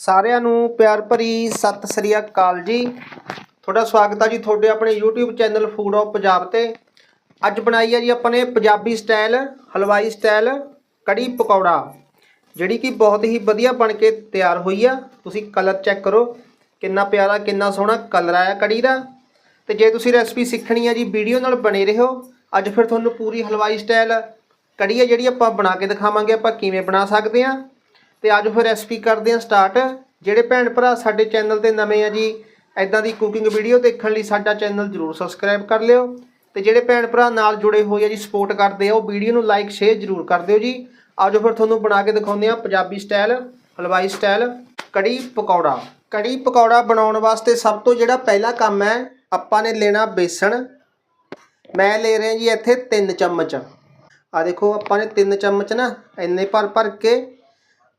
ਸਾਰਿਆਂ ਨੂੰ ਪਿਆਰ ਭਰੀ ਸਤਿ ਸ੍ਰੀ ਅਕਾਲ ਜੀ। ਤੁਹਾਡਾ ਸਵਾਗਤ ਹੈ ਜੀ ਤੁਹਾਡੇ ਆਪਣੇ YouTube channel food of Punjab ਤੇ। ਅੱਜ ਬਣਾਈ ਹੈ ਜੀ ਆਪਾਂ ਨੇ ਪੰਜਾਬੀ ਸਟਾਈਲ ਹਲਵਾਈ ਸਟਾਈਲ ਕੜੀ ਪਕੌੜਾ, ਜਿਹੜੀ ਕਿ ਬਹੁਤ ਹੀ ਵਧੀਆ ਬਣ ਕੇ ਤਿਆਰ ਹੋਈ ਆ। ਤੁਸੀਂ ਕਲਰ ਚੈੱਕ ਕਰੋ, ਕਿੰਨਾ ਪਿਆਰਾ, ਕਿੰਨਾ ਸੋਹਣਾ ਕਲਰ ਆਇਆ ਕੜੀ ਦਾ। ਤੇ ਜੇ ਤੁਸੀਂ ਰੈਸਪੀ ਸਿੱਖਣੀ ਹੈ ਜੀ, ਵੀਡੀਓ ਨਾਲ ਬਣੇ ਰਹੋ। ਅੱਜ ਫਿਰ ਤੁਹਾਨੂੰ ਪੂਰੀ ਹਲਵਾਈ ਸਟਾਈਲ ਕੜੀ ਹੈ ਜਿਹੜੀ ਆਪਾਂ ਬਣਾ ਕੇ ਦਿਖਾਵਾਂਗੇ, ਆਪਾਂ ਕਿਵੇਂ ਬਣਾ ਸਕਦੇ ਹਾਂ ਤੇ ਅੱਜ ਫਿਰ ਰੈਸਪੀ ਕਰਦੇ ਹਾਂ ਸਟਾਰਟ ਜਿਹੜੇ ਭੈਣ ਭਰਾ ਸਾਡੇ ਚੈਨਲ ਤੇ ਨਵੇਂ ਆ ਜੀ ਐਦਾਂ ਦੀ ਕੁਕਿੰਗ ਵੀਡੀਓ ਦੇਖਣ ਲਈ ਸਾਡਾ ਚੈਨਲ ਜਰੂਰ ਸਬਸਕ੍ਰਾਈਬ ਕਰ ਲਿਓ। ਤੇ ਜਿਹੜੇ ਭੈਣ ਭਰਾ ਨਾਲ ਜੁੜੇ ਹੋਏ ਆ ਜੀ ਸਪੋਰਟ ਕਰਦੇ ਆ, ਉਹ ਵੀਡੀਓ ਨੂੰ ਲਾਈਕ ਸ਼ੇਅਰ ਜਰੂਰ ਕਰ ਦਿਓ ਜੀ। ਆਜੋ ਫਿਰ ਤੁਹਾਨੂੰ ਬਣਾ ਕੇ ਦਿਖਾਉਂਦੇ ਆ ਪੰਜਾਬੀ ਸਟਾਈਲ ਹਲਵਾਈ ਸਟਾਈਲ ਕੜੀ ਪਕੌੜਾ। ਕੜੀ ਪਕੌੜਾ ਬਣਾਉਣ ਵਾਸਤੇ ਸਭ ਤੋਂ ਜਿਹੜਾ ਪਹਿਲਾ ਕੰਮ ਹੈ, ਆਪਾਂ ਨੇ ਲੈਣਾ ਬੇਸਣ। ਮੈਂ ਲੈ ਰਿਹਾ ਜੀ ਇੱਥੇ 3 ਚਮਚ। ਆ ਦੇਖੋ, ਆਪਾਂ ਨੇ 3 ਚਮਚ ਨਾ ਇੰਨੇ ਭਰ ਭਰ ਕੇ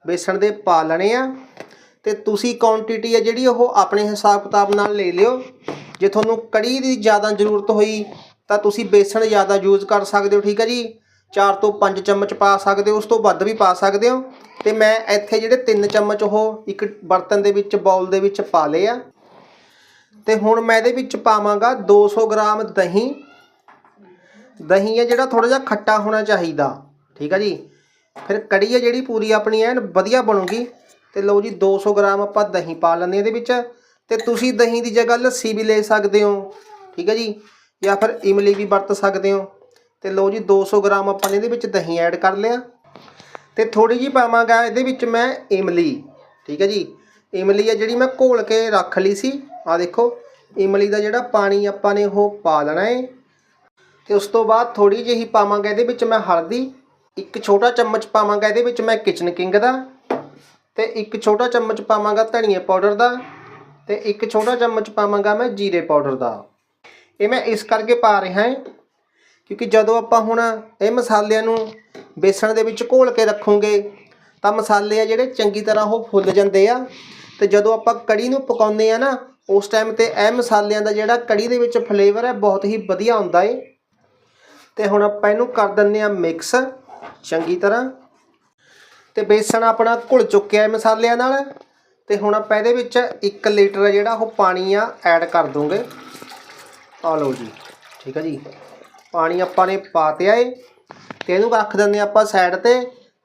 ਬੇਸਣ ਦੇ ਪਾ ਲੈਣੇ ਆ। ਤੇ ਤੁਸੀਂ ਕੁਆਂਟੀਟੀ ਹੈ ਜਿਹੜੀ ਉਹ ਆਪਣੇ ਹਿਸਾਬ ਕਿਤਾਬ ਨਾਲ ਲੈ ਲਿਓ। ਜੇ ਤੁਹਾਨੂੰ ਕੜੀ ਦੀ ਜ਼ਿਆਦਾ ਜ਼ਰੂਰਤ ਹੋਈ, ਤਾਂ ਤੁਸੀਂ ਬੇਸਣ ਜ਼ਿਆਦਾ ਯੂਜ਼ ਕਰ ਸਕਦੇ ਹੋ, ਠੀਕ ਹੈ ਜੀ? 4 ਤੋਂ 5 ਚਮਚ ਪਾ ਸਕਦੇ ਹੋ, ਉਸ ਤੋਂ ਵੱਧ ਵੀ ਪਾ ਸਕਦੇ ਹੋ। ਤੇ ਮੈਂ ਇੱਥੇ ਜਿਹੜੇ 3 ਚਮਚ ਉਹ ਇੱਕ ਬਰਤਨ ਦੇ ਵਿੱਚ ਬਾਉਲ ਦੇ ਵਿੱਚ ਪਾ ਲਏ ਆ। ਤੇ ਹੁਣ ਮੈਂ ਇਹਦੇ ਵਿੱਚ ਪਾਵਾਂਗਾ 200 ਗ੍ਰਾਮ ਦਹੀਂ। ਦਹੀਂ ਹੈ ਜਿਹੜਾ ਥੋੜਾ ਜਿਹਾ ਖੱਟਾ ਹੋਣਾ ਚਾਹੀਦਾ, ਠੀਕ ਹੈ ਜੀ? ਫਿਰ ਕੜੀ ਹੈ ਜਿਹੜੀ ਪੂਰੀ ਆਪਣੀ ਐਨ ਵਧੀਆ ਬਣੂਗੀ। ਤੇ ਲਓ ਜੀ 200 ਗ੍ਰਾਮ ਆਪਾਂ ਦਹੀਂ ਪਾ ਲੈਂਦੇ ਇਹਦੇ ਵਿੱਚ। ਤੇ ਤੁਸੀਂ ਦਹੀਂ ਦੀ ਜਗ੍ਹਾ ਲੱਸੀ ਵੀ ਲੈ ਸਕਦੇ ਹੋ, ਠੀਕ ਹੈ ਜੀ, ਜਾਂ ਫਿਰ ਇਮਲੀ ਵੀ ਵਰਤ ਸਕਦੇ ਹੋ। ਤੇ ਲਓ ਜੀ 200 ਗ੍ਰਾਮ ਆਪਾਂ ਨੇ ਇਹਦੇ ਵਿੱਚ ਦਹੀਂ ਐਡ ਕਰ ਲਿਆ। ਤੇ ਥੋੜੀ ਜੀ ਪਾਵਾਂਗਾ ਇਹਦੇ ਵਿੱਚ ਮੈਂ ਇਮਲੀ, ਠੀਕ ਹੈ ਜੀ। ਇਮਲੀ ਹੈ ਜਿਹੜੀ ਮੈਂ ਘੋਲ ਕੇ ਰੱਖ ਲਈ ਸੀ ਆ ਦੇਖੋ, ਇਮਲੀ ਦਾ ਜਿਹੜਾ ਪਾਣੀ ਆਪਾਂ ਨੇ ਉਹ ਪਾ ਲੈਣਾ ਹੈ ਤੇ ਉਸ ਤੋਂ ਬਾਅਦ ਥੋੜੀ ਜਿਹੀ ਪਾਵਾਂਗਾ ਇਹਦੇ ਵਿੱਚ ਮੈਂ ਹਲਦੀ। ਇੱਕ ਛੋਟਾ ਚਮਚ ਪਾਵਾਂਗਾ ਇਹਦੇ ਵਿੱਚ ਮੈਂ ਕਿਚਨ ਕਿੰਗ ਦਾ ਤੇ ਇੱਕ ਛੋਟਾ ਚਮਚ ਪਾਵਾਂਗਾ ਧਨੀਏ ਪਾਊਡਰ ਦਾ ਤੇ ਇੱਕ ਛੋਟਾ ਚਮਚ ਪਾਵਾਂਗਾ ਮੈਂ ਜੀਰੇ ਪਾਊਡਰ ਦਾ। ਇਹ ਮੈਂ ਇਸ ਕਰਕੇ ਪਾ ਰਿਹਾ ਹਾਂ ਕਿਉਂਕਿ ਜਦੋਂ ਆਪਾਂ ਹੁਣ ਇਹ ਮਸਾਲਿਆਂ ਨੂੰ ਬੇਸਣ ਦੇ ਵਿੱਚ ਘੋਲ ਕੇ ਰੱਖੋਗੇ ਤਾਂ ਮਸਾਲੇ ਆ ਜਿਹੜੇ ਚੰਗੀ ਤਰ੍ਹਾਂ ਉਹ ਫੁੱਲ ਜਾਂਦੇ ਆ ਤੇ ਜਦੋਂ ਆਪਾਂ ਕੜੀ ਨੂੰ ਪਕਾਉਂਦੇ ਆ ਨਾ, ਉਸ ਟਾਈਮ ਤੇ ਇਹ ਮਸਾਲਿਆਂ ਦਾ ਜਿਹੜਾ ਕੜੀ ਦੇ ਵਿੱਚ ਫਲੇਵਰ ਹੈ, ਬਹੁਤ ਹੀ ਵਧੀਆ ਹੁੰਦਾ ਏ। ਤੇ ਹੁਣ ਆਪਾਂ ਇਹਨੂੰ ਕਰ ਦਿੰਨੇ ਆ ਮਿਕਸ ਚੰਗੀ ਤਰ੍ਹਾਂ। ਤੇ ਬੇਸਣ ਆਪਣਾ ਘੁਲ ਚੁੱਕਿਆ ਹੈ ਮਸਾਲਿਆਂ ਨਾਲ। ਤੇ ਹੁਣ ਆਪਾਂ ਇਹਦੇ ਵਿੱਚ 1 ਲੀਟਰ ਜਿਹੜਾ ਉਹ ਪਾਣੀ ਆ ਐਡ ਕਰ ਦੂੰਗੇ। ਆ ਲਓ ਜੀ, ਠੀਕ ਹੈ ਜੀ। ਪਾਣੀ ਆਪਾਂ ਨੇ ਪਾ ਤਿਆ ਏ। ਤੇ ਇਹਨੂੰ ਰੱਖ ਦਿੰਦੇ ਆਪਾਂ ਸਾਈਡ ਤੇ।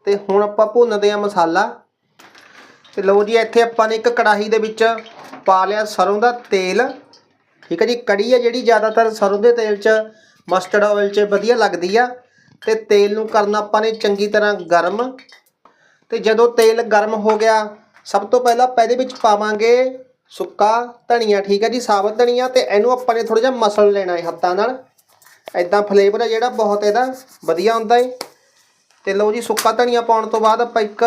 ਤੇ ਹੁਣ ਆਪਾਂ ਭੁੰਨਦੇ ਆ ਮਸਾਲਾ। ਤੇ ਲਓ ਜੀ, ਇੱਥੇ ਆਪਾਂ ਨੇ ਇੱਕ ਕੜਾਹੀ ਦੇ ਵਿੱਚ ਪਾ ਲਿਆ ਸਰੋਂ ਦਾ ਤੇਲ। ਠੀਕ ਹੈ ਜੀ, ਕੜੀ ਆ ਜਿਹੜੀ ਜ਼ਿਆਦਾਤਰ ਸਰੋਂ ਦੇ ਤੇਲ 'ਚ ਮਸਟਰਡ ਆਇਲ 'ਚ ਵਧੀਆ ਲੱਗਦੀ ਆ। ਤੇ ਤੇਲ ਨੂੰ ਕਰਨਾ ਆਪਾਂ ਨੇ ਚੰਗੀ ਤਰ੍ਹਾਂ ਗਰਮ। ਤੇ ਜਦੋਂ ਤੇਲ ਗਰਮ ਹੋ ਗਿਆ, ਸਭ ਤੋਂ ਪਹਿਲਾਂ ਆਪਾਂ ਇਹਦੇ ਵਿੱਚ ਪਾਵਾਂਗੇ ਸੁੱਕਾ ਧਨੀਆ, ਠੀਕ ਹੈ ਜੀ, ਸਾਬਤ ਧਨੀਆ ਤੇ ਇਹਨੂੰ ਆਪਾਂ ਨੇ ਥੋੜਾ ਜਿਹਾ ਮਸਲ ਲੈਣਾ ਹੈ ਹੱਥਾਂ ਨਾਲ। ਐਦਾਂ ਫਲੇਵਰ ਹੈ ਜਿਹੜਾ, ਬਹੁਤ ਇਹਦਾ ਵਧੀਆ ਹੁੰਦਾ ਹੈ ਤੇ ਲਓ ਜੀ, ਸੁੱਕਾ ਧਨੀਆ ਪਾਉਣ ਤੋਂ ਬਾਅਦ ਆਪਾਂ ਇੱਕ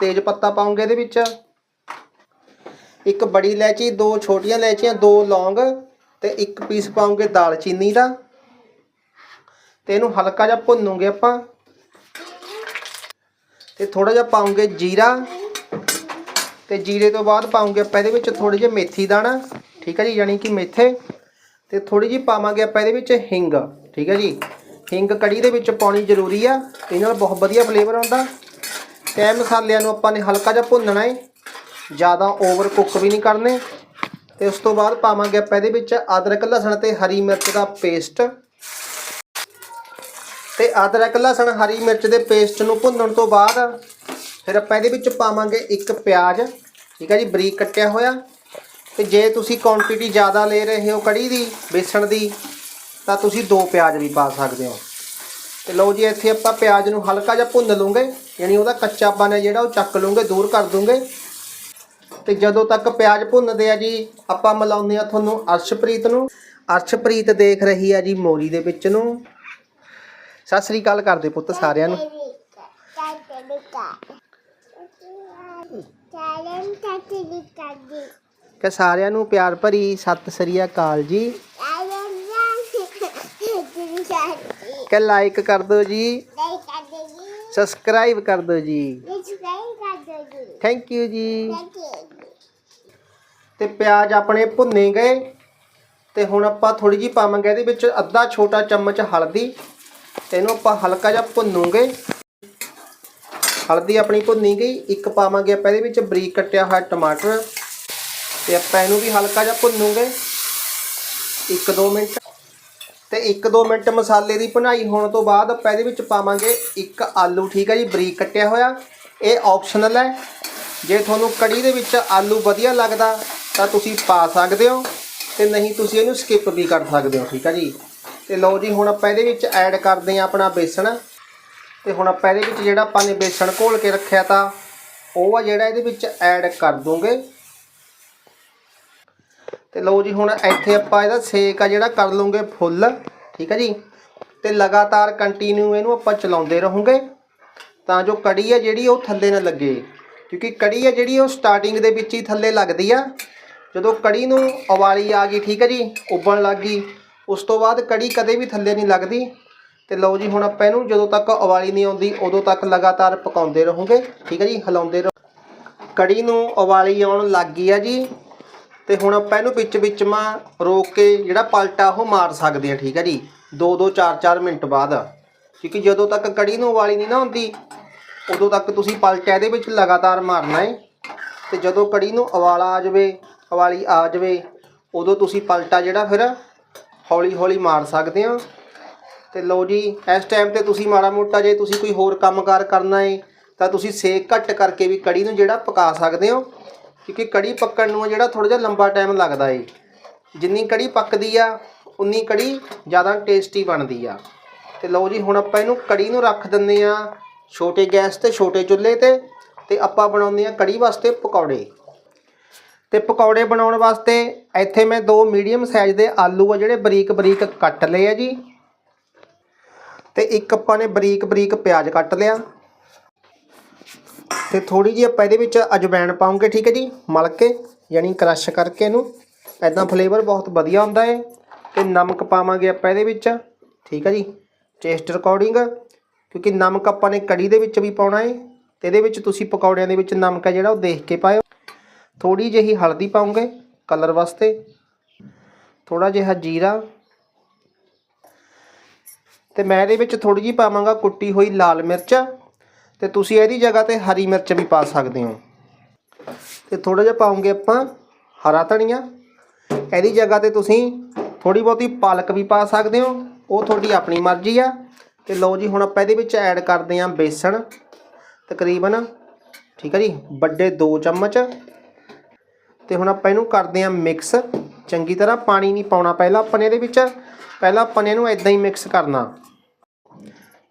ਤੇਜ ਪੱਤਾ ਪਾਉਂਗੇ ਇਹਦੇ ਵਿੱਚ। ਇੱਕ ਬੜੀ ਇਲਾਇਚੀ, ਦੋ ਛੋਟੀਆਂ ਇਲਾਇਚੀਆਂ, ਦੋ ਲੌਂਗ ਤੇ ਇੱਕ ਪੀਸ ਪਾਉਂਗੇ ਦਾਲਚੀਨੀ ਦਾ। ਤੇ ਇਹਨੂੰ ਹਲਕਾ ਜਿਹਾ ਭੁੰਨੂਗੇ ਆਪਾਂ। ਤੇ ਥੋੜਾ ਜਿਹਾ ਪਾਉਂਗੇ ਜੀਰਾ। ਤੇ ਜੀਰੇ ਤੋਂ ਬਾਅਦ ਪਾਉਂਗੇ ਆਪਾਂ ਇਹਦੇ ਵਿੱਚ ਥੋੜੇ ਜਿਹੇ ਮੇਥੀ ਦਾਣਾ, ਠੀਕ ਹੈ ਜੀ, ਯਾਨੀ ਕਿ ਮੇਥੇ। ਤੇ ਥੋੜੀ ਜਿਹੀ ਪਾਵਾਂਗੇ ਆਪਾਂ ਇਹਦੇ ਵਿੱਚ ਹਿੰਗ, ਠੀਕ ਹੈ ਜੀ। ਹਿੰਗ ਕੜੀ ਦੇ ਵਿੱਚ ਪਾਉਣੀ ਜ਼ਰੂਰੀ ਆ, ਇਹ ਨਾਲ ਬਹੁਤ ਵਧੀਆ ਫਲੇਵਰ ਆਉਂਦਾ। ਤੇ ਇਹ ਮਸਾਲਿਆਂ ਨੂੰ ਆਪਾਂ ਨੇ ਹਲਕਾ ਜਿਹਾ ਭੁੰਨਣਾ ਹੈ ਜ਼ਿਆਦਾ ਓਵਰ ਕੁੱਕ ਵੀ ਨਹੀਂ ਕਰਨੇ। ਤੇ ਉਸ ਤੋਂ ਬਾਅਦ ਪਾਵਾਂਗੇ ਆਪਾਂ ਇਹਦੇ ਵਿੱਚ ਅਦਰਕ, ਲਸਣ ਤੇ ਹਰੀ ਮਿਰਚ ਦਾ ਪੇਸਟ ਤੇ ਅਦਰਕ, ਲਸਣ, ਹਰੀ ਮਿਰਚ ਦੇ ਪੇਸਟ ਨੂੰ ਭੁੰਨਣ ਤੋਂ ਬਾਅਦ ਫਿਰ ਆਪਾਂ ਇਹਦੇ ਵਿੱਚ ਪਾਵਾਂਗੇ ਇੱਕ ਪਿਆਜ਼। ਠੀਕ ਹੈ ਜੀ, ਬਰੀਕ ਕੱਟਿਆ ਹੋਇਆ। ਤੇ ਜੇ ਤੁਸੀਂ ਕੁਆਂਟੀਟੀ ਜ਼ਿਆਦਾ ਲੈ ਰਹੇ ਹੋ ਕੜੀ ਦੀ, ਬੇਸਣ ਦੀ, ਤਾਂ ਤੁਸੀਂ ਦੋ ਪਿਆਜ਼ ਵੀ ਪਾ ਸਕਦੇ ਹੋ। ਤੇ ਲਓ ਜੀ, ਇੱਥੇ ਆਪਾਂ ਪਿਆਜ਼ ਨੂੰ ਹਲਕਾ ਜਿਹਾ ਭੁੰਨ ਲੂੰਗੇ। ਯਾਨੀ ਉਹਦਾ ਕੱਚਾਪਨ ਹੈ ਜਿਹੜਾ, ਉਹ ਚੱਕ ਲੂੰਗੇ, ਦੂਰ ਕਰ ਦੂੰਗੇ। ਤੇ ਜਦੋਂ ਤੱਕ ਪਿਆਜ਼ ਭੁੰਨਦੇ ਆ ਜੀ, ਆਪਾਂ ਮਿਲਾਉਂਦੇ ਆ ਤੁਹਾਨੂੰ ਅਰਸ਼ਪ੍ਰੀਤ ਨੂੰ। ਅਰਸ਼ਪ੍ਰੀਤ ਦੇਖ ਰਹੀ ਆ ਜੀ ਮੋਰੀ ਦੇ ਵਿੱਚ ਨੂੰ। ਸਤਿ ਸ੍ਰੀ ਅਕਾਲ ਕਰਦੇ ਪੁੱਤ ਸਾਰਿਆਂ ਨੂੰ। ਕਿ ਸਾਰਿਆਂ ਨੂੰ ਪਿਆਰ ਭਰੀ ਸਤਿ ਸ੍ਰੀ ਅਕਾਲ ਜੀ। ਕਿ ਲਾਈਕ ਕਰ ਦਿਓ ਜੀ। ਸਬਸਕ੍ਰਾਈਬ ਕਰ ਦਿਓ ਜੀ। ਥੈਂਕ ਯੂ ਜੀ। ਤੇ ਪਿਆਜ਼ ਆਪਣੇ ਭੁੰਨੇ ਗਏ। ਤੇ ਹੁਣ ਆਪਾਂ ਥੋੜੀ ਜੀ ਪਾਵਾਂਗੇ ਇਹਦੇ ਵਿੱਚ ਅੱਧਾ ਛੋਟਾ ਚਮਚ ਹਲਦੀ। ਇਹਨੂੰ ਆਪਾਂ ਹਲਕਾ ਜਿਹਾ ਭੁੰਨੂਗੇ। ਹਲਦੀ ਆਪਣੀ ਭੁੰਨੀ ਗਈ। ਇੱਕ ਪਾਵਾਂਗੇ ਆਪਾਂ ਇਹਦੇ ਵਿੱਚ ਬਰੀਕ ਕੱਟਿਆ ਹੋਇਆ ਟਮਾਟਰ। ਤੇ ਆਪਾਂ ਇਹਨੂੰ ਵੀ ਹਲਕਾ ਜਿਹਾ ਭੁੰਨੂਗੇ। 1-2 ਮਿੰਟ। ਤੇ 1-2 ਮਿੰਟ ਮਸਾਲੇ ਦੀ ਭੁਨਾਈ ਹੋਣ ਤੋਂ ਬਾਅਦ ਆਪਾਂ ਇਹਦੇ ਵਿੱਚ ਪਾਵਾਂਗੇ ਇੱਕ ਆਲੂ, ਠੀਕ ਹੈ ਜੀ? ਬਰੀਕ ਕੱਟਿਆ ਹੋਇਆ। ਇਹ ਆਪਸ਼ਨਲ ਹੈ। ਜੇ ਤੁਹਾਨੂੰ ਕੜੀ ਦੇ ਵਿੱਚ ਆਲੂ ਵਧੀਆ ਲੱਗਦਾ ਤਾਂ ਤੁਸੀਂ ਪਾ ਸਕਦੇ ਹੋ। ਤੇ ਨਹੀਂ, ਤੁਸੀਂ ਇਹਨੂੰ ਸਕਿਪ ਵੀ ਕਰ ਸਕਦੇ ਹੋ, ਠੀਕ ਹੈ ਜੀ? ਤੇ ਲਓ ਜੀ, ਹੁਣ ਆਪਾਂ ਇਹਦੇ ਵਿੱਚ ਐਡ ਕਰਦੇ ਹਾਂ ਆਪਣਾ ਬੇਸਣ। ਤੇ ਹੁਣ ਆਪਾਂ ਇਹਦੇ ਵਿੱਚ ਜਿਹੜਾ ਆਪਾਂ ਨੇ ਬੇਸਣ ਘੋਲ ਕੇ ਰੱਖਿਆ ਤਾਂ ਉਹ ਆ ਜਿਹੜਾ ਇਹਦੇ ਵਿੱਚ ਐਡ ਕਰ ਦੂੰਗੇ। ਤੇ ਲਓ ਜੀ, ਹੁਣ ਇੱਥੇ ਆਪਾਂ ਇਹਦਾ ਸੇਕ ਆ ਜਿਹੜਾ ਕਰ ਲਵਾਂਗੇ ਫੁੱਲ, ਠੀਕ ਹੈ ਜੀ? ਤੇ ਲਗਾਤਾਰ ਕੰਟੀਨਿਊ ਇਹਨੂੰ ਆਪਾਂ ਚਲਾਉਂਦੇ ਰਹੋਗੇ। ਤਾਂ ਜੋ ਕੜੀ ਆ ਜਿਹੜੀ ਉਹ ਥੱਲੇ ਨਾ ਲੱਗੇ, ਕਿਉਂਕਿ ਕੜੀ ਆ ਜਿਹੜੀ ਉਹ ਸਟਾਰਟਿੰਗ ਦੇ ਵਿੱਚ ਹੀ ਥੱਲੇ ਲੱਗਦੀ ਆ। ਜਦੋਂ ਕੜੀ ਨੂੰ ਉਬਾਲੀ ਆ ਗਈ, ਠੀਕ ਹੈ ਜੀ, ਉਬਲਣ ਲੱਗ ਗਈ ਉਸ ਤੋਂ ਬਾਅਦ ਕੜੀ ਕਦੇ ਵੀ ਥੱਲੇ ਨਹੀਂ ਲੱਗਦੀ। ਤੇ ਲਓ ਜੀ, ਹੁਣ ਆਪਾਂ ਇਹਨੂੰ ਜਦੋਂ ਤੱਕ ਉਬਾਲੀ ਨਹੀਂ ਆਉਂਦੀ, ਉਦੋਂ ਤੱਕ ਲਗਾਤਾਰ ਪਕਾਉਂਦੇ ਰਹੋਗੇ। ਠੀਕ ਹੈ ਜੀ, ਹਿਲਾਉਂਦੇ ਰਹੋ। ਕੜੀ ਨੂੰ ਉਬਾਲੀ ਆਉਣ ਲੱਗ ਗਈ ਆ ਜੀ। ਤੇ ਹੁਣ ਆਪਾਂ ਇਹਨੂੰ ਵਿੱਚ ਵਿੱਚ ਮਾ ਰੋਕ ਕੇ ਜਿਹੜਾ ਪਲਟਾ, ਉਹ ਮਾਰ ਸਕਦੇ ਆ। ਠੀਕ ਹੈ ਜੀ 2-2 4-4 ਮਿੰਟ ਬਾਅਦ। ਕਿਉਂਕਿ ਜਦੋਂ ਤੱਕ ਕੜੀ ਨੂੰ ਉਬਾਲੀ ਨਹੀਂ ਨਾ ਹੁੰਦੀ ਉਦੋਂ ਤੱਕ ਤੁਸੀਂ ਪਲਟਾ ਇਹਦੇ ਵਿੱਚ ਲਗਾਤਾਰ ਮਾਰਨਾ ਹੈ ਤੇ ਜਦੋਂ ਕੜੀ ਨੂੰ ਉਬਾਲਾ ਆ ਜਾਵੇ, ਉਬਾਲੀ ਆ ਜਾਵੇ, ਉਦੋਂ ਤੁਸੀਂ ਪਲਟਾ ਜਿਹੜਾ ਫਿਰ ਹੌਲੀ ਹੌਲੀ ਮਾਰ ਸਕਦੇ ਹੋ। ਤੇ ਲਓ ਜੀ, ਇਸ ਟਾਈਮ ਤੇ ਤੁਸੀਂ ਮਾੜਾ ਮੋਟਾ ਜੇ ਤੁਸੀਂ ਕੋਈ ਹੋਰ ਕੰਮਕਾਰ ਕਰਨਾ ਏ, ਤਾਂ ਤੁਸੀਂ ਸੇਕ ਘੱਟ ਕਰਕੇ ਵੀ ਕੜੀ ਨੂੰ ਜਿਹੜਾ ਪਕਾ ਸਕਦੇ ਹੋ। ਕਿਉਂਕਿ ਕੜੀ ਪੱਕਣ ਨੂੰ ਜਿਹੜਾ ਥੋੜਾ ਜਿਹਾ ਲੰਬਾ ਟਾਈਮ ਲੱਗਦਾ ਏ। ਜਿੰਨੀ ਕੜੀ ਪੱਕਦੀ ਆ, ਉਨੀ ਕੜੀ ਜ਼ਿਆਦਾ ਟੇਸਟੀ ਬਣਦੀ ਆ। ਤੇ ਲਓ ਜੀ, ਹੁਣ ਆਪਾਂ ਇਹਨੂੰ ਕੜੀ ਨੂੰ ਰੱਖ ਦਿੰਦੇ ਆ ਛੋਟੇ ਗੈਸ ਤੇ, ਛੋਟੇ ਚੁੱਲ੍ਹੇ ਤੇ ਤੇ ਆਪਾਂ ਬਣਾਉਂਦੇ ਆ ਕੜੀ ਵਾਸਤੇ ਪਕੌੜੇ। ਤੇ ਪਕੌੜੇ ਬਣਾਉਣ ਵਾਸਤੇ ਇੱਥੇ ਮੈਂ ਦੋ ਮੀਡੀਅਮ ਸਾਈਜ਼ ਦੇ ਆਲੂ ਆ ਜਿਹੜੇ ਬਰੀਕ ਬਰੀਕ ਕੱਟ ਲਏ ਆ ਜੀ। ਤੇ ਇੱਕ ਆਪਾਂ ਨੇ ਬਰੀਕ ਬਰੀਕ ਪਿਆਜ਼ ਕੱਟ ਲਿਆ। ਤੇ ਥੋੜੀ ਜਿਹੀ ਆਪਾਂ ਇਹਦੇ ਵਿੱਚ ਅਜਵਾਇਣ ਪਾਉਂਗੇ, ਠੀਕ ਹੈ ਜੀ, ਮਲ ਕੇ, ਯਾਨੀ ਕ੍ਰਸ਼ ਕਰਕੇ ਇਹਨੂੰ। ਐਦਾਂ ਫਲੇਵਰ ਬਹੁਤ ਵਧੀਆ ਹੁੰਦਾ ਹੈ ਤੇ ਨਮਕ ਪਾਵਾਂਗੇ ਆਪਾਂ ਇਹਦੇ ਵਿੱਚ, ਠੀਕ ਹੈ ਜੀ ਟੇਸਟ ਅਕੋਰਡਿੰਗ ਕਿਉਂਕਿ ਨਮਕ ਆਪਾਂ ਨੇ ਕੜੀ ਦੇ ਵਿੱਚ ਵੀ ਪਾਉਣਾ ਹੈ ਤੇ ਇਹਦੇ ਵਿੱਚ ਤੁਸੀਂ ਪਕੌੜਿਆਂ ਦੇ ਵਿੱਚ ਨਮਕ ਹੈ ਜਿਹੜਾ ਉਹ ਦੇਖ ਕੇ ਪਾਇਓ। ਥੋੜੀ ਜਿਹੀ ਹਲਦੀ ਪਾਉਂਗੇ ਕਲਰ ਵਾਸਤੇ। ਥੋੜਾ ਜਿਹਾ ਜੀਰਾ। ਤੇ ਮੈਂ ਇਹਦੇ ਵਿੱਚ ਥੋੜੀ ਜਿਹੀ ਪਾਵਾਂਗਾ ਕੁੱਟੀ ਹੋਈ ਲਾਲ ਮਿਰਚ। ਤੇ ਤੁਸੀਂ ਇਹਦੀ ਜਗ੍ਹਾ ਤੇ ਹਰੀ ਮਿਰਚ ਵੀ ਪਾ ਸਕਦੇ ਹੋ। ਤੇ ਥੋੜਾ ਜਿਹਾ ਪਾਉਂਗੇ ਆਪਾਂ ਹਰਾ ਧਨੀਆ। ਇਹਦੀ ਜਗ੍ਹਾ ਤੇ ਤੁਸੀਂ ਥੋੜੀ ਬਹੁਤੀ ਪਾਲਕ ਵੀ ਪਾ ਸਕਦੇ ਹੋ। ਉਹ ਤੁਹਾਡੀ ਆਪਣੀ ਮਰਜ਼ੀ ਆ। ਤੇ ਲਓ ਜੀ, ਹੁਣ ਆਪਾਂ ਇਹਦੇ ਵਿੱਚ ਐਡ ਕਰਦੇ ਹਾਂ ਬੇਸਣ। ਤਕਰੀਬਨ, ਠੀਕ ਹੈ ਜੀ, ਵੱਡੇ 2 ਚਮਚ। ਤੇ ਹੁਣ ਆਪਾਂ ਇਹਨੂੰ ਕਰਦੇ ਹਾਂ ਮਿਕਸ ਚੰਗੀ ਤਰ੍ਹਾਂ ਪਾਣੀ ਨਹੀਂ ਪਾਉਣਾ ਪਹਿਲਾਂ ਆਪਾਂ ਨੇ ਇਹਦੇ ਵਿੱਚ। ਪਹਿਲਾਂ ਆਪਾਂ ਨੇ ਇਹਨੂੰ ਇਦਾਂ ਹੀ ਮਿਕਸ ਕਰਨਾ।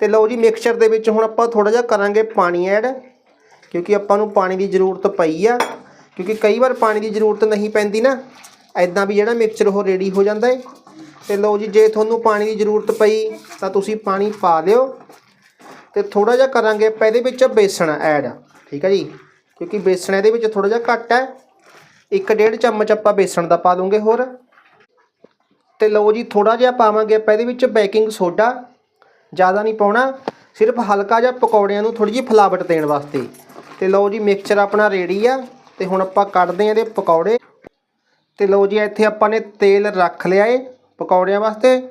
ਤੇ ਲਓ ਜੀ ਮਿਕਸਚਰ ਦੇ ਵਿੱਚ ਹੁਣ ਆਪਾਂ ਥੋੜਾ ਜਿਹਾ ਕਰਾਂਗੇ ਪਾਣੀ ਐਡ ਕਿਉਂਕਿ ਆਪਾਂ ਨੂੰ ਪਾਣੀ ਦੀ ਜ਼ਰੂਰਤ ਪਈ ਆ। ਕਿਉਂਕਿ ਕਈ ਵਾਰ ਪਾਣੀ ਦੀ ਜ਼ਰੂਰਤ ਨਹੀਂ ਪੈਂਦੀ ਨਾ ਐਦਾਂ ਵੀ ਜਿਹੜਾ ਮਿਕਸਚਰ ਉਹ ਰੈਡੀ ਹੋ ਜਾਂਦਾ ਹੈ ਤੇ ਲਓ ਜੀ ਜੇ ਤੁਹਾਨੂੰ ਪਾਣੀ ਦੀ ਜ਼ਰੂਰਤ ਪਈ, ਤਾਂ ਤੁਸੀਂ ਪਾਣੀ ਪਾ ਲਿਓ। ਤੇ ਥੋੜਾ ਜਿਹਾ ਕਰਾਂਗੇ ਆਪਾਂ ਇਹਦੇ ਵਿੱਚ ਬੇਸਣ ਐਡ ਠੀਕ ਹੈ ਜੀ? ਕਿਉਂਕਿ ਬੇਸਣ ਇਹਦੇ ਵਿੱਚ ਥੋੜਾ ਜਿਹਾ ਘੱਟ ਹੈ ਇੱਕ ਡੇਢ ਚਮਚ ਆਪਾਂ ਬੇਸਣ ਦਾ ਪਾ ਦੂੰਗੇ ਹੋਰ। ਤੇ ਲਓ ਜੀ ਥੋੜਾ ਜਿਹਾ ਪਾਵਾਂਗੇ ਆਪਾਂ ਇਹਦੇ ਵਿੱਚ ਬੇਕਿੰਗ ਸੋਡਾ। ਜ਼ਿਆਦਾ ਨਹੀਂ ਪਾਉਣਾ, ਸਿਰਫ ਹਲਕਾ ਜਿਹਾ ਪਕੌੜਿਆਂ ਨੂੰ ਥੋੜੀ ਜਿਹੀ ਫਲਾਵਟ ਦੇਣ ਵਾਸਤੇ। ਤੇ ਲਓ ਜੀ, ਮਿਕਸਚਰ ਆਪਣਾ ਰੈਡੀ ਆ, ਤੇ ਹੁਣ ਆਪਾਂ ਕੱਢਦੇ ਆ ਇਹਦੇ ਪਕੌੜੇ। ਤੇ ਲਓ ਜੀ, ਇੱਥੇ ਆਪਾਂ ਨੇ ਤੇਲ ਰੱਖ ਲਿਆ ਏ ਪਕੌੜਿਆਂ ਵਾਸਤੇ।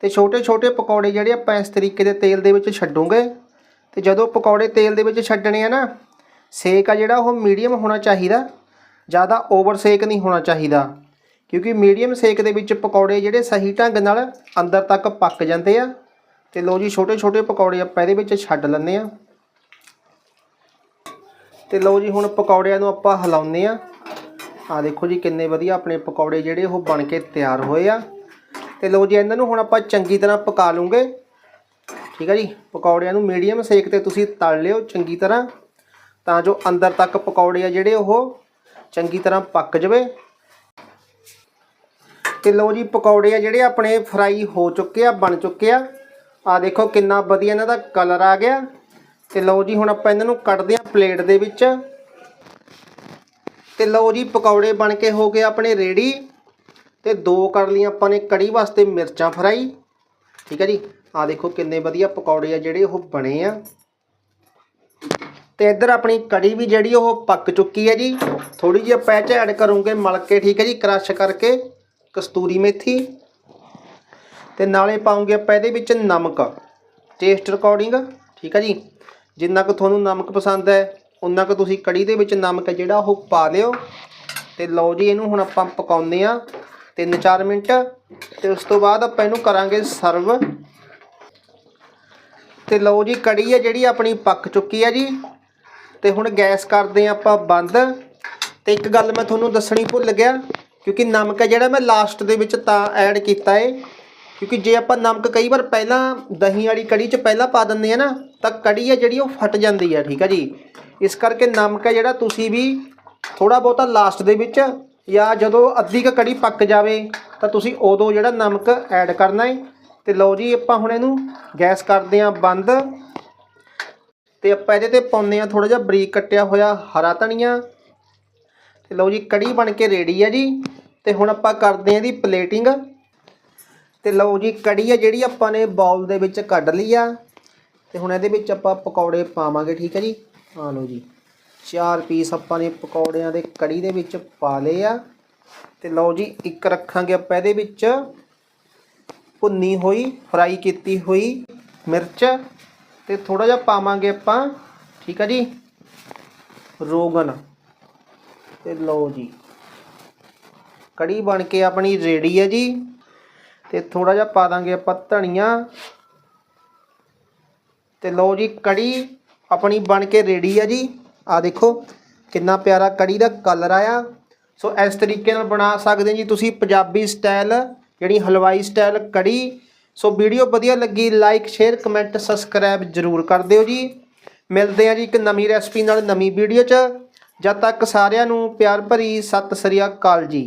ਤੇ ਛੋਟੇ ਛੋਟੇ ਪਕੌੜੇ ਜਿਹੜੇ ਆਪਾਂ ਇਸ ਤਰੀਕੇ ਦੇ ਤੇਲ ਦੇ ਵਿੱਚ ਛੱਡੂਗੇ। ਤੇ ਜਦੋਂ ਪਕੌੜੇ ਤੇਲ ਦੇ ਵਿੱਚ ਛੱਡਣੇ ਆ ਨਾ, ਸੇਕ ਆ ਜਿਹੜਾ, ਉਹ ਮੀਡੀਅਮ ਹੋਣਾ ਚਾਹੀਦਾ। ਜ਼ਿਆਦਾ ਓਵਰ ਸੇਕ ਨਹੀਂ ਹੋਣਾ ਚਾਹੀਦਾ। ਕਿਉਂਕਿ ਮੀਡੀਅਮ ਸੇਕ ਦੇ ਵਿੱਚ ਪਕੌੜੇ ਜਿਹੜੇ ਸਹੀ ਢੰਗ ਨਾਲ ਅੰਦਰ ਤੱਕ ਪੱਕ ਜਾਂਦੇ ਆ। ਤੇ ਲੋ ਜੀ ਛੋਟੇ ਛੋਟੇ ਪਕੌੜੇ ਆਪਾਂ ਇਹਦੇ ਵਿੱਚ ਛੱਡ ਲੈਂਦੇ ਆ। ਤੇ ਲੋ ਜੀ, ਹੁਣ ਪਕੌੜਿਆਂ ਨੂੰ ਆਪਾਂ ਹਿਲਾਉਂਦੇ ਆ। ਆ ਦੇਖੋ ਜੀ, ਕਿੰਨੇ ਵਧੀਆ ਆਪਣੇ ਪਕੌੜੇ ਜਿਹੜੇ ਉਹ ਬਣ ਕੇ ਤਿਆਰ ਹੋਏ ਆ। ਤੇ ਲੋ ਜੀ, ਇਹਨਾਂ ਨੂੰ ਹੁਣ ਆਪਾਂ ਚੰਗੀ ਤਰ੍ਹਾਂ ਪਕਾ ਲੂੰਗੇ। ਠੀਕ ਹੈ ਜੀ, ਪਕੌੜਿਆਂ ਨੂੰ ਮੀਡੀਅਮ ਸੇਕ ਤੇ ਤੁਸੀਂ ਤਲ ਲਿਓ ਚੰਗੀ ਤਰ੍ਹਾਂ। ਤਾਂ ਜੋ ਅੰਦਰ ਤੱਕ ਪਕੌੜੇ ਆ ਜਿਹੜੇ ਉਹ ਚੰਗੀ ਤਰ੍ਹਾਂ ਪੱਕ ਜਵੇ। ਤੇ ਲਓ ਜੀ, ਪਕੌੜੇ ਆ ਜਿਹੜੇ ਆਪਣੇ ਫਰਾਈ ਹੋ ਚੁੱਕੇ ਆ, ਬਣ ਚੁੱਕੇ ਆ। ਆ ਦੇਖੋ ਕਿੰਨਾ ਵਧੀਆ ਇਹਨਾਂ ਦਾ ਕਲਰ ਆ ਗਿਆ। ਤੇ ਲਓ ਜੀ, ਹੁਣ ਆਪਾਂ ਇਹਨਾਂ ਨੂੰ ਕੱਢਦੇ ਆ ਪਲੇਟ ਦੇ ਵਿੱਚ। ਤੇ ਲਓ ਜੀ, ਪਕੌੜੇ ਬਣ ਕੇ ਹੋ ਗਏ ਆਪਣੇ ਰੈਡੀ ਤੇ ਦੋ ਕਰ ਲਈਆਂ ਆਪਾਂ ਨੇ ਕੜੀ ਵਾਸਤੇ ਮਿਰਚਾਂ ਫਰਾਈ ਠੀਕ ਹੈ ਜੀ? ਆ ਦੇਖੋ ਕਿੰਨੇ ਵਧੀਆ ਪਕੌੜੇ ਆ ਜਿਹੜੇ ਉਹ ਬਣੇ ਆ। ਤੇ ਇੱਧਰ ਆਪਣੀ ਕੜੀ ਵੀ ਜਿਹੜੀ ਉਹ ਪੱਕ ਚੁੱਕੀ ਹੈ ਜੀ। ਥੋੜੀ ਜਿਹੀ ਆਪਾਂ ਇਹ 'ਚ ਐਡ ਕਰੂੰਗੇ ਮਲ ਕੇ ਠੀਕ ਹੈ ਜੀ, ਕ੍ਰਸ਼ ਕਰਕੇ, ਕਸਤੂਰੀ ਮੇਥੀ। ਤੇ ਨਾਲੇ ਪਾਉਂਗੇ ਆਪਾਂ ਇਹਦੇ ਵਿੱਚ ਨਮਕ। ਟੇਸਟ ਅਕੋਰਡਿੰਗ ਠੀਕ ਹੈ ਜੀ। ਜਿੰਨਾ ਕੁ ਤੁਹਾਨੂੰ ਨਮਕ ਪਸੰਦ ਹੈ, ਉਨਾ ਕੁ ਤੁਸੀਂ ਕੜੀ ਦੇ ਵਿੱਚ ਨਮਕ ਜਿਹੜਾ ਉਹ ਪਾ ਲਿਓ। ਤੇ ਲਓ ਜੀ, ਇਹਨੂੰ ਹੁਣ ਆਪਾਂ ਪਕਾਉਂਦੇ ਆ 3-4 ਮਿੰਟ। ਤੇ ਉਸ ਤੋਂ ਬਾਅਦ ਆਪਾਂ ਇਹਨੂੰ ਕਰਾਂਗੇ ਸਰਵ। ਤੇ ਲਓ ਜੀ, ਕੜੀ ਹੈ ਜਿਹੜੀ ਆਪਣੀ ਪੱਕ ਚੁੱਕੀ ਹੈ ਜੀ। ਤੇ ਹੁਣ ਗੈਸ ਕਰਦੇ ਹਾਂ ਆਪਾਂ ਬੰਦ। ਤੇ ਇੱਕ ਗੱਲ ਮੈਂ ਤੁਹਾਨੂੰ ਦੱਸਣੀ ਭੁੱਲ ਗਿਆ, ਕਿਉਂਕਿ ਨਮਕ ਹੈ ਜਿਹੜਾ ਮੈਂ ਲਾਸਟ ਦੇ ਵਿੱਚ ਤਾਂ ਐਡ ਕੀਤਾ ਏ। ਕਿਉਂਕਿ ਜੇ ਆਪਾਂ ਨਮਕ ਕਈ ਵਾਰ ਪਹਿਲਾਂ ਦਹੀਂ ਵਾਲੀ ਕੜੀ 'ਚ ਪਹਿਲਾਂ ਪਾ ਦਿੰਦੇ ਆ ਨਾ, ਤਾਂ ਕੜੀ ਹੈ ਜਿਹੜੀ ਉਹ ਫਟ ਜਾਂਦੀ ਹੈ, ਠੀਕ ਹੈ ਜੀ। ਇਸ ਕਰਕੇ ਨਮਕ ਹੈ ਜਿਹੜਾ ਤੁਸੀਂ ਵੀ ਥੋੜਾ ਬਹੁਤਾ ਲਾਸਟ ਦੇ ਵਿੱਚ ਜਾਂ ਜਦੋਂ ਅੱਧੀ ਕ ਕੜੀ ਪੱਕ ਜਾਵੇ, ਤਾਂ ਤੁਸੀਂ ਉਦੋਂ ਜਿਹੜਾ ਨਮਕ ਐਡ ਕਰਨਾ ਹੈ ਤੇ ਲਓ ਜੀ, ਆਪਾਂ ਹੁਣ ਇਹਨੂੰ ਗੈਸ ਕਰਦੇ ਹਾਂ ਬੰਦ। ਤੇ ਆਪਾਂ ਇਹਦੇ ਤੇ ਪਾਉਂਦੇ ਆ ਥੋੜਾ ਜਿਹਾ ਬਰੀਕ ਕੱਟਿਆ ਹੋਇਆ ਹਰਾ ਧਨੀਆ। ਤੇ ਲਓ ਜੀ, ਕੜੀ ਬਣ ਕੇ ਰੈਡੀ ਆ ਜੀ। ਤੇ ਹੁਣ ਆਪਾਂ ਕਰਦੇ ਆ ਇਹਦੀ ਪਲੇਟਿੰਗ ਤੇ ਲਓ ਜੀ, ਕੜੀ ਆ ਜਿਹੜੀ ਆਪਾਂ ਨੇ ਬਾਉਲ ਦੇ ਵਿੱਚ ਕੱਢ ਲਈ ਆ। ਤੇ ਹੁਣ ਇਹਦੇ ਵਿੱਚ ਆਪਾਂ ਪਕੌੜੇ ਪਾਵਾਂਗੇ, ਠੀਕ ਹੈ ਜੀ? ਆ ਲਓ ਜੀ, ਚਾਰ ਪੀਸ ਆਪਾਂ ਨੇ ਪਕੌੜਿਆਂ ਦੇ ਕੜੀ ਦੇ ਵਿੱਚ ਪਾ ਲਏ ਆ। ਤੇ ਲਓ ਜੀ, ਇੱਕ ਰੱਖਾਂਗੇ ਆਪਾਂ ਇਹਦੇ ਵਿੱਚ। ਭੁੰਨੀ ਹੋਈ, ਫਰਾਈ ਕੀਤੀ ਹੋਈ ਮਿਰਚ। ਤੇ ਥੋੜਾ ਜਿਹਾ ਪਾਵਾਂਗੇ ਆਪਾਂ, ਠੀਕ ਆ ਜੀ? ਰੋਗਨ। ਤੇ ਲਓ ਜੀ। ਕੜੀ ਬਣ ਕੇ ਆਪਣੀ ਰੈਡੀ ਹੈ ਜੀ। ਤੇ ਥੋੜਾ ਜਿਹਾ ਪਾ ਦਾਂਗੇ ਆਪਾਂ ਧਨੀਆ। ਤੇ ਲਓ ਜੀ, ਕੜੀ ਆਪਣੀ ਬਣ ਕੇ ਰੈਡੀ ਹੈ ਜੀ। ਆ ਦੇਖੋ, ਕਿੰਨਾ ਪਿਆਰਾ ਕੜੀ ਦਾ ਕਲਰ ਆਇਆ। ਸੋ ਇਸ ਤਰੀਕੇ ਨਾਲ ਬਣਾ ਸਕਦੇ ਜੀ ਤੁਸੀਂ ਪੰਜਾਬੀ ਸਟਾਈਲ, ਜਿਹੜੀ ਹਲਵਾਈ ਸਟਾਈਲ ਕੜੀ। ਸੋ ਵੀਡੀਓ ਵਧੀਆ ਲੱਗੀ ਲਾਈਕ ਸ਼ੇਅਰ ਕਮੈਂਟ ਸਬਸਕ੍ਰਾਈਬ ਜਰੂਰ ਕਰ ਦਿਓ ਜੀ। ਮਿਲਦੇ ਆ ਜੀ ਇੱਕ ਨਵੀਂ ਰੈਸਪੀ ਨਾਲ ਨਵੀਂ ਵੀਡੀਓ 'ਚ। ਜਦ ਤੱਕ ਸਾਰਿਆਂ ਨੂੰ ਪਿਆਰ ਭਰੀ ਸਤਿ ਸ੍ਰੀ ਅਕਾਲ ਜੀ।